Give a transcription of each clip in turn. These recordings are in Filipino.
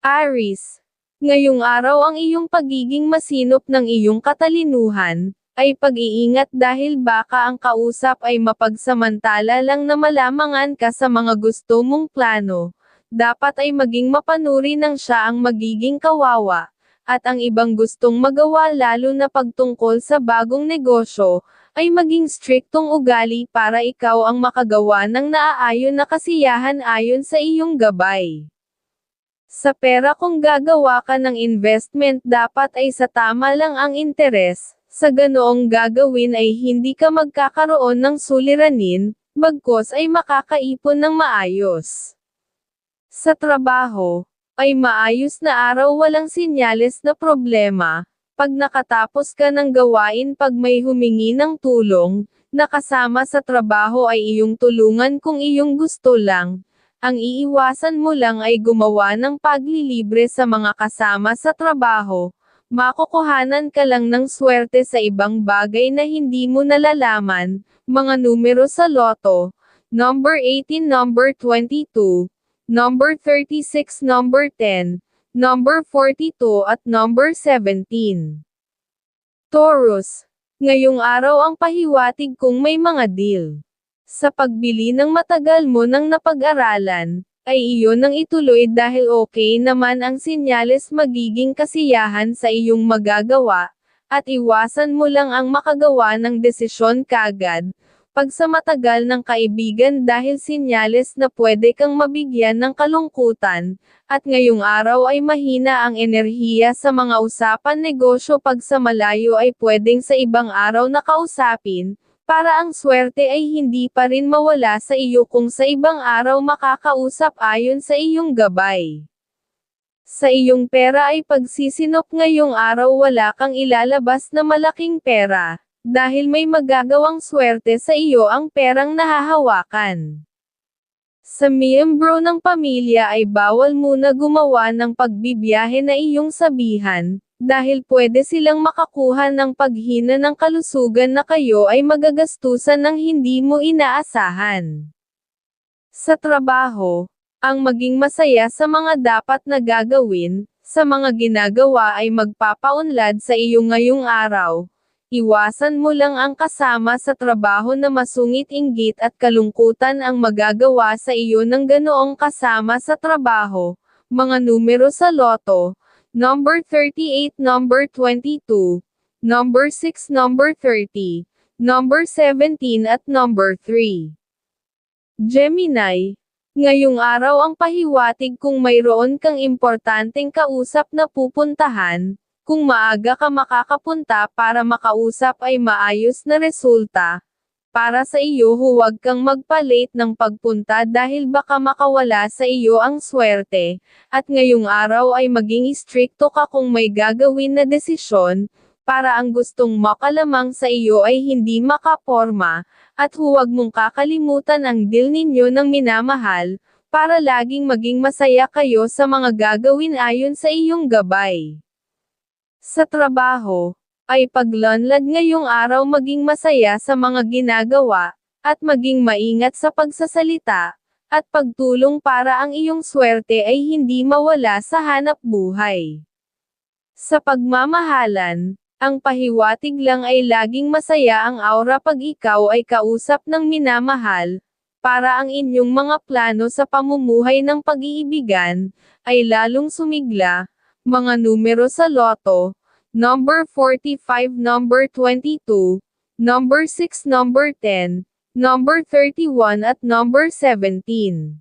Aris. Ngayong araw ang iyong pagiging masinop ng iyong katalinuhan, ay pag-iingat dahil baka ang kausap ay mapagsamantala lang na malamangan ka sa mga gusto mong plano. Dapat ay maging mapanuri ng siya ang magiging kawawa, at ang ibang gustong magawa lalo na pagtungkol sa bagong negosyo, ay maging striktong ugali para ikaw ang makagawa ng naaayon na kasiyahan ayon sa iyong gabay. Sa pera kung gagawa ka ng investment dapat ay sa tama lang ang interes, sa ganoong gagawin ay hindi ka magkakaroon ng suliranin, bagkos ay makakaipon ng maayos. Sa trabaho, ay maayos na araw walang sinyales na problema, pag nakatapos ka ng gawain pag may humingi ng tulong, nakasama sa trabaho ay iyong tulungan kung iyong gusto lang, ang iiwasan mo lang ay gumawa ng paglilibre sa mga kasama sa trabaho. Makukuhanan ka lang ng swerte sa ibang bagay na hindi mo nalalaman. Mga numero sa loto. Number 18, number 22, number 36, number 10, number 42 at number 17. Taurus. Ngayong araw ang pahiwatig kung may mga deal. Sa pagbili ng matagal mo nang napag-aralan, ay iyon ang ituloy dahil okay naman ang sinyales magiging kasiyahan sa iyong magagawa, at iwasan mo lang ang makagawa ng desisyon kagad, pag sa matagal ng kaibigan dahil sinyales na pwede kang mabigyan ng kalungkutan, at ngayong araw ay mahina ang enerhiya sa mga usapan negosyo pag sa malayo ay pwedeng sa ibang araw na kausapin, para ang swerte ay hindi pa rin mawala sa iyo kung sa ibang araw makakausap ayon sa iyong gabay. Sa iyong pera ay pagsisinop ngayong araw wala kang ilalabas na malaking pera, dahil may magagawang swerte sa iyo ang perang nahahawakan. Sa miyembro ng pamilya ay bawal muna gumawa ng pagbibiyahe na iyong sabihan, dahil pwede silang makakuha ng paghina ng kalusugan na kayo ay magagastusan ng hindi mo inaasahan. Sa trabaho, ang maging masaya sa mga dapat na gagawin, sa mga ginagawa ay magpapaunlad sa iyo ngayong araw, Iwasan mo lang ang kasama sa trabaho na masungit inggit at kalungkutan ang magagawa sa iyo ng ganoong kasama sa trabaho. Mga numero sa loto, number 38, number 22, number 6, number 30, number 17 at number 3. Gemini, ngayong araw ang pahiwatig kung mayroon kang importanteng kausap na pupuntahan, kung maaga ka makakapunta para makausap ay maayos na resulta. Para sa iyo huwag kang magpalit ng pagpunta dahil baka makawala sa iyo ang swerte, at ngayong araw ay maging istrikto ka kung may gagawin na desisyon, para ang gustong makalamang sa iyo ay hindi makaporma, at huwag mong kakalimutan ang deal ninyo ng minamahal, para laging maging masaya kayo sa mga gagawin ayon sa iyong gabay. Sa trabaho, ay paglanlad ngayong araw maging masaya sa mga ginagawa, at maging maingat sa pagsasalita, at pagtulong para ang iyong swerte ay hindi mawala sa hanap buhay. Sa pagmamahalan, ang pahiwatig lang ay laging masaya ang aura pag ikaw ay kausap ng minamahal, para ang inyong mga plano sa pamumuhay ng pag-iibigan, ay lalong sumigla, mga numero sa loto, number 45, number 22, number 6, number 10, number 31 at number 17.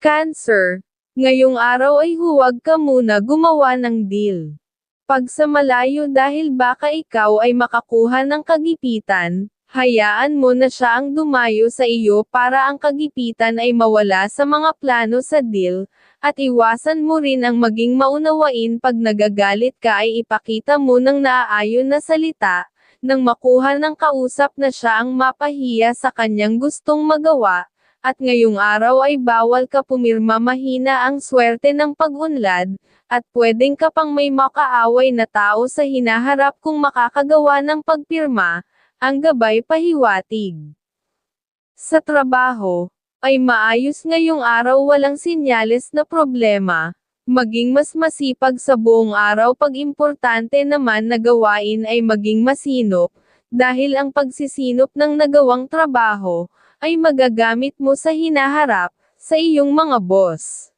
Cancer. Ngayong araw ay huwag ka muna gumawa ng deal. Pag sa malayo dahil baka ikaw ay makakuha ng kagipitan, Hayaan mo na siya ang dumayo sa iyo para ang kagipitan ay mawala sa mga plano sa deal, at iwasan mo rin ang maging maunawain pag nagagalit ka ay ipakita mo ng naaayon na salita, nang makuha ng kausap na siya ang mapahiya sa kanyang gustong magawa, at ngayong araw ay bawal ka pumirma mahina ang swerte ng pag-unlad, at pwedeng ka pang may makaaway na tao sa hinaharap kung makakagawa ng pagpirma, ang gabay pahiwatig. Sa trabaho, ay maayos ngayong araw walang sinyales na problema. Maging mas masipag sa buong araw pag importante naman na gawain ay maging masinop, dahil ang pagsisinop ng nagawang trabaho, ay magagamit mo sa hinaharap, sa iyong mga boss.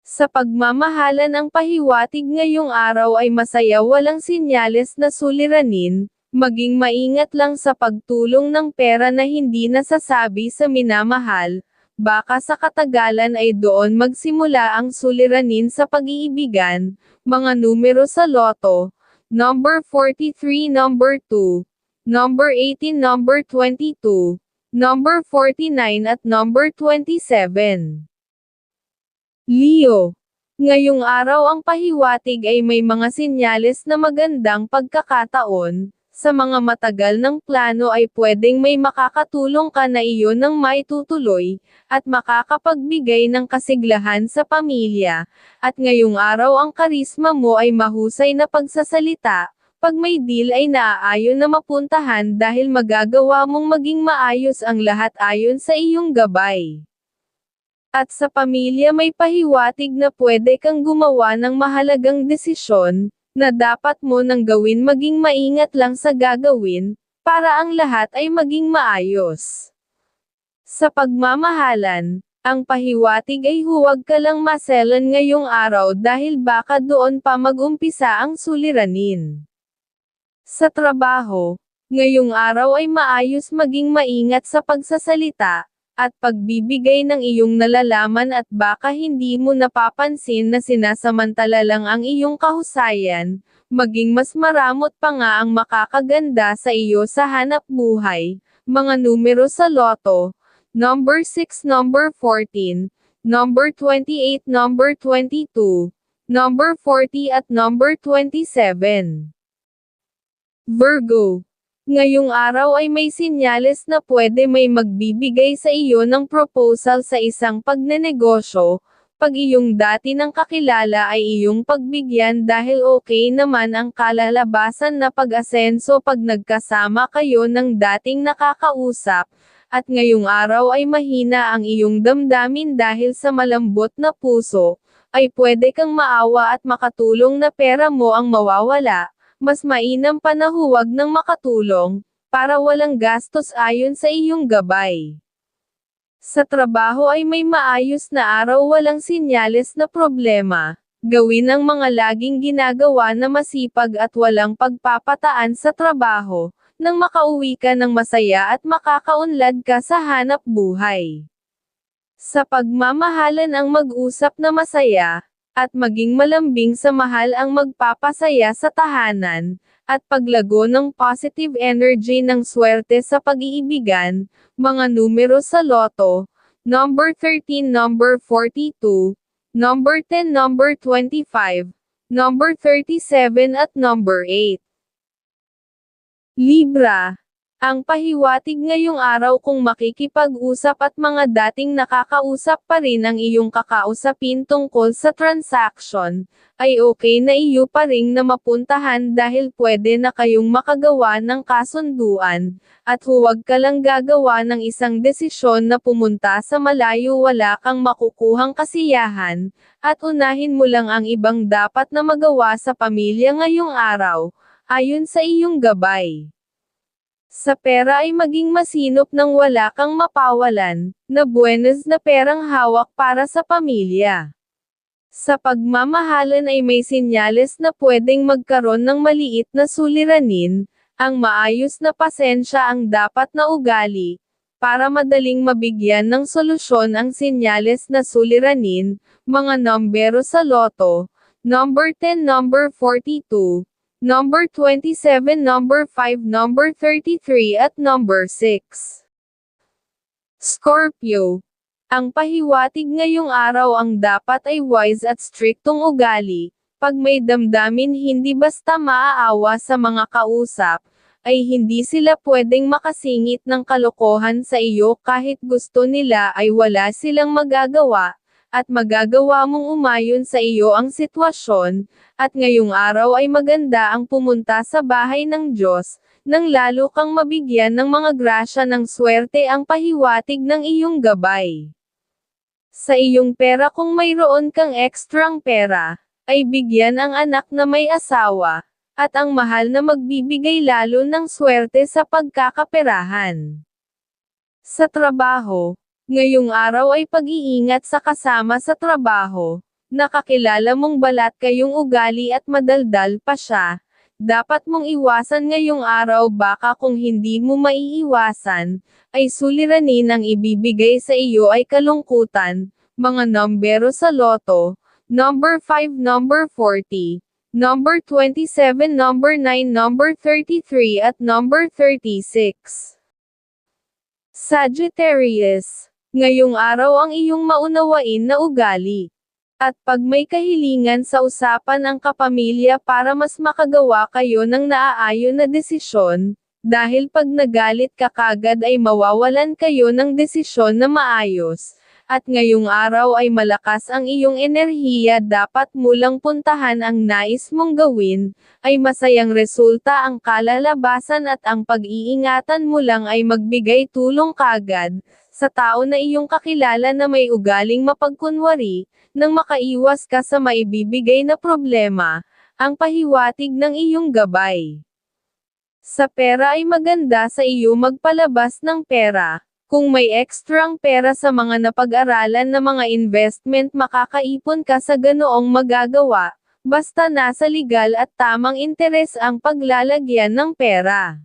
Sa pagmamahala ng pahiwatig ngayong araw ay masaya walang sinyales na suliranin, maging maingat lang sa pagtulong ng pera na hindi nasasabi sa minamahal, baka sa katagalan ay doon magsimula ang suliranin sa pag-iibigan, mga numero sa loto, number 43 number 2, number 18 number 22, number 49 at number 27. Leo. Ngayong araw ang pahiwatig ay may mga sinyales na magandang pagkakataon, sa mga matagal ng plano ay pwedeng may makakatulong ka na iyon ng maitutuloy, at makakapagbigay ng kasiglahan sa pamilya, at ngayong araw ang karisma mo ay mahusay na pagsasalita, pag may deal ay naaayon na mapuntahan dahil magagawa mong maging maayos ang lahat ayon sa iyong gabay. At sa pamilya may pahiwatig na pwede kang gumawa ng mahalagang desisyon, na dapat mo nang gawin maging maingat lang sa gagawin, para ang lahat ay maging maayos. Sa pagmamahalan, ang pahiwatig ay huwag ka lang maselan ngayong araw dahil baka doon pa mag-umpisa ang suliranin. Sa trabaho, ngayong araw ay maayos maging maingat sa pagsasalita, at pagbibigay ng iyong nalalaman at baka hindi mo napapansin na sinasamantala lang ang iyong kahusayan, maging mas maramot pa nga ang makakaganda sa iyo sa hanap buhay, mga numero sa loto, number 6 number 14, number 28 number 22, number 40 at number 27. Virgo Ngayong araw ay may sinyales na pwede may magbibigay sa iyo ng proposal sa isang pagnenegosyo, pag iyong dati ng kakilala ay iyong pagbigyan dahil okay naman ang kalalabasan na pag-asenso pag nagkasama kayo ng dating nakakausap, at ngayong araw ay mahina ang iyong damdamin dahil sa malambot na puso, ay pwede kang maawa at makatulong na pera mo ang mawawala, mas mainam pa na huwag nang makatulong, para walang gastos ayon sa iyong gabay. Sa trabaho ay may maayos na araw walang sinyales na problema, gawin ang mga laging ginagawa na masipag at walang pagpapataan sa trabaho, nang makauwi ka ng masaya at makakaunlad ka sa hanap buhay. Sa pagmamahalan ang mag-usap na masaya, at maging malambing sa mahal ang magpapasaya sa tahanan, at paglago ng positive energy ng swerte sa pag-iibigan, mga numero sa loto, number 13 number 42, number 10 number 25, number 37 at number 8. Libra ang pahiwatig ngayong araw kung makikipag-usap at mga dating nakakausap pa rin ang iyong kakausapin tungkol sa transaction, ay okay na iyo pa rin na mapuntahan dahil pwede na kayong makagawa ng kasunduan, at huwag ka lang gagawa ng isang desisyon na pumunta sa malayo wala kang makukuhang kasiyahan, at unahin mo lang ang ibang dapat na magawa sa pamilya ngayong araw, ayon sa iyong gabay. Sa pera ay maging masinop nang wala kang mapawalan, na buenas na perang hawak para sa pamilya. Sa pagmamahalan ay may sinyales na pwedeng magkaroon ng maliit na suliranin, ang maayos na pasensya ang dapat na ugali, para madaling mabigyan ng solusyon ang sinyales na suliranin, mga numbero sa loto, number 10 number 42, number 27, number 5, number 33 at number 6. Scorpio. Ang pahiwatig ngayong araw ang dapat ay wise at striktong ugali, pag may damdamin hindi basta maaawa sa mga kausap, ay hindi sila pwedeng makasingit ng kalokohan sa iyo kahit gusto nila ay wala silang magagawa, at magagawa mong umayon sa iyo ang sitwasyon, at ngayong araw ay maganda ang pumunta sa bahay ng Diyos, nang lalo kang mabigyan ng mga grasya ng swerte ang pahiwatig ng iyong gabay. Sa iyong pera kung mayroon kang ekstrang pera, ay bigyan ang anak na may asawa, at ang mahal na magbibigay lalo ng swerte sa pagkakaperahan. Sa trabaho, ngayong araw ay pag-iingat sa kasama sa trabaho, nakakilala mong balat kayong ugali at madaldal pa siya, dapat mong iwasan ngayong araw baka kung hindi mo maiiwasan, ay suliranin ang ibibigay sa iyo ay kalungkutan, mga numbero sa loto, number 5 number 40, number 27 number 9 number 33 at number 36. Sagittarius, ngayong araw ang iyong maunawain na ugali. At pag may kahilingan sa usapan ang kapamilya para mas makagawa kayo ng naaayon na desisyon, dahil pag nagalit ka kagad ay mawawalan kayo ng desisyon na maayos, at ngayong araw ay malakas ang iyong enerhiya dapat mo lang puntahan ang nais mong gawin, ay masayang resulta ang kalalabasan at ang pag-iingatan mo lang ay magbigay tulong kagad, sa tao na iyong kakilala na may ugaling mapagkunwari, nang makaiwas ka sa maibibigay na problema, ang pahiwatig ng iyong gabay. Sa pera ay maganda sa iyo magpalabas ng pera. Kung may ekstrang pera sa mga napag-aralan na mga investment makakaipon ka sa ganoong magagawa, basta nasa legal at tamang interes ang paglalagyan ng pera.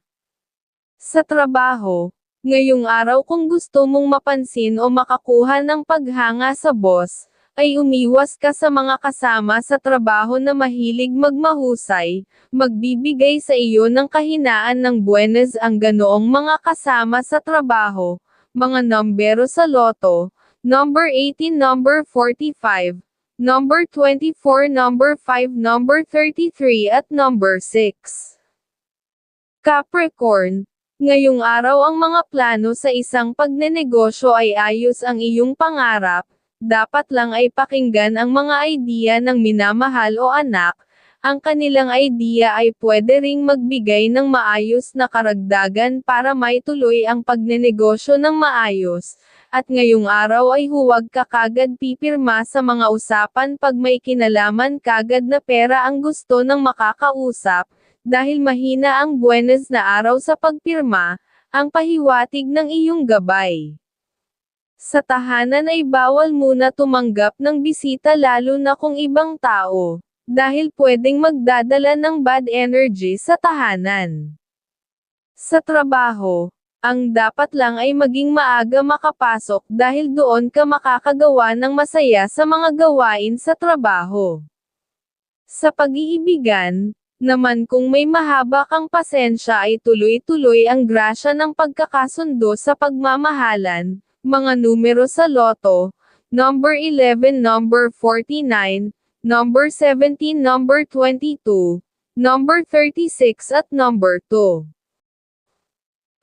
Sa trabaho, ngayong araw kung gusto mong mapansin o makakuha ng paghanga sa boss, ay umiwas ka sa mga kasama sa trabaho na mahilig magmahusay, magbibigay sa iyo ng kahinaan ng buenas ang ganoong mga kasama sa trabaho, mga numbero sa loto, number 18 number 45, number 24 number 5 number 33 at number 6. Capricorn, ngayong araw ang mga plano sa isang pagnenegosyo ay ayos ang iyong pangarap, dapat lang ay pakinggan ang mga idea ng minamahal o anak, ang kanilang idea ay pwede ring magbigay ng maayos na karagdagan para maituloy ang pagnenegosyo ng maayos, at ngayong araw ay huwag ka kagad pipirma sa mga usapan pag may kinalaman kagad na pera ang gusto ng makakausap, dahil mahina ang buenas na araw sa pagpirma, ang pahiwatig ng iyong gabay. Sa tahanan ay bawal muna tumanggap ng bisita lalo na kung ibang tao, dahil pwedeng magdadala ng bad energy sa tahanan. Sa trabaho, ang dapat lang ay maging maaga makapasok dahil doon ka makakagawa ng masaya sa mga gawain sa trabaho. Sa pag-iibigan, naman kung may mahaba kang pasensya ay tuloy-tuloy ang grasya ng pagkakasundo sa pagmamahalan, mga numero sa loto, number 11 number 49, number 17 number 22, number 36 at number 2.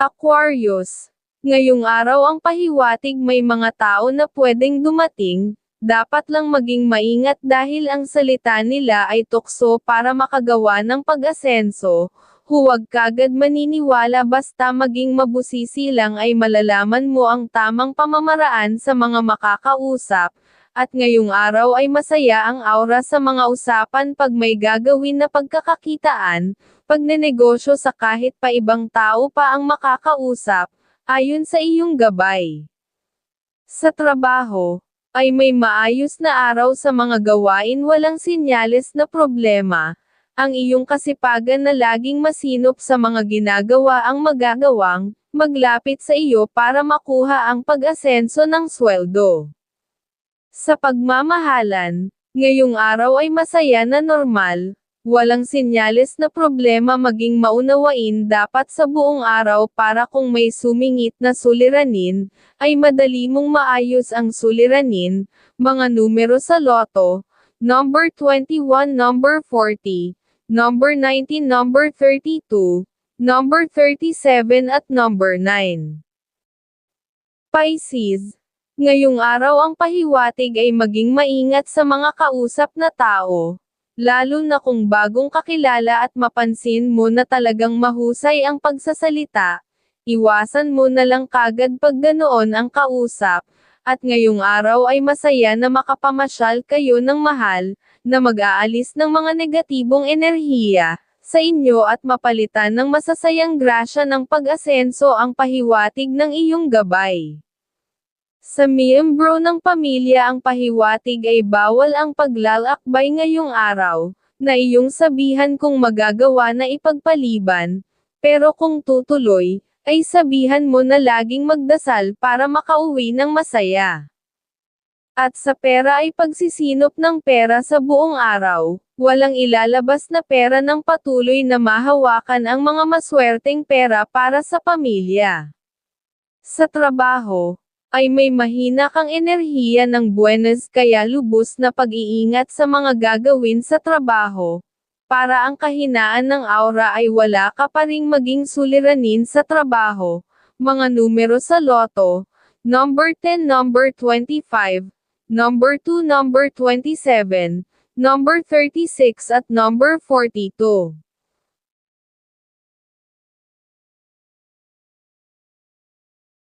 Aquarius, ngayong araw ang pahiwatig may mga tao na pwedeng dumating, dapat lang maging maingat dahil ang salita nila ay tukso para makagawa ng pag-asenso, Huwag kagad maniniwala basta maging mabusisi lang ay malalaman mo ang tamang pamamaraan sa mga makakausap, at ngayong araw ay masaya ang aura sa mga usapan pag may gagawin na pagkakakitaan, pagnenegosyo sa kahit pa ibang tao pa ang makakausap, ayon sa iyong gabay. Sa trabaho, ay may maayos na araw sa mga gawain walang sinyales na problema, ang iyong kasipagan na laging masinop sa mga ginagawa ang magagawang, maglapit sa iyo para makuha ang pag-asenso ng sweldo. Sa pagmamahalan, ngayong araw ay masaya na normal, walang sinyales na problema maging maunawain dapat sa buong araw para kung may sumingit na suliranin, ay madali mong maayos ang suliranin, mga numero sa loto, number 21 number 40, number 19 number 32, number 37 at number 9. Pisces, Ngayong araw ang pahiwatig ay maging maingat sa mga kausap na tao. Lalo na kung bagong kakilala at mapansin mo na talagang mahusay ang pagsasalita, iwasan mo na lang kagad pag ganoon ang kausap, at ngayong araw ay masaya na makapamasyal kayo ng mahal, na mag-aalis ng mga negatibong enerhiya, sa inyo at mapalitan ng masasayang grasya ng pag-asenso ang pahiwatig ng iyong gabay. Sa miyembro ng pamilya ang pahiwatig ay bawal ang paglalakbay ngayong araw, na iyong sabihan kung magagawa na ipagpaliban, pero kung tutuloy, ay sabihan mo na laging magdasal para makauwi ng masaya. At sa pera ay pagsisinop ng pera sa buong araw, walang ilalabas na pera ng patuloy na mahawakan ang mga maswerteng pera para sa pamilya. Sa trabaho, ay may mahina kang enerhiya ng buenas kaya lubos na pag-iingat sa mga gagawin sa trabaho. Para ang kahinaan ng aura ay wala ka pa ring maging suliranin sa trabaho. Mga numero sa loto, number 10, number 25, number 2, number 27, number 36 at number 42.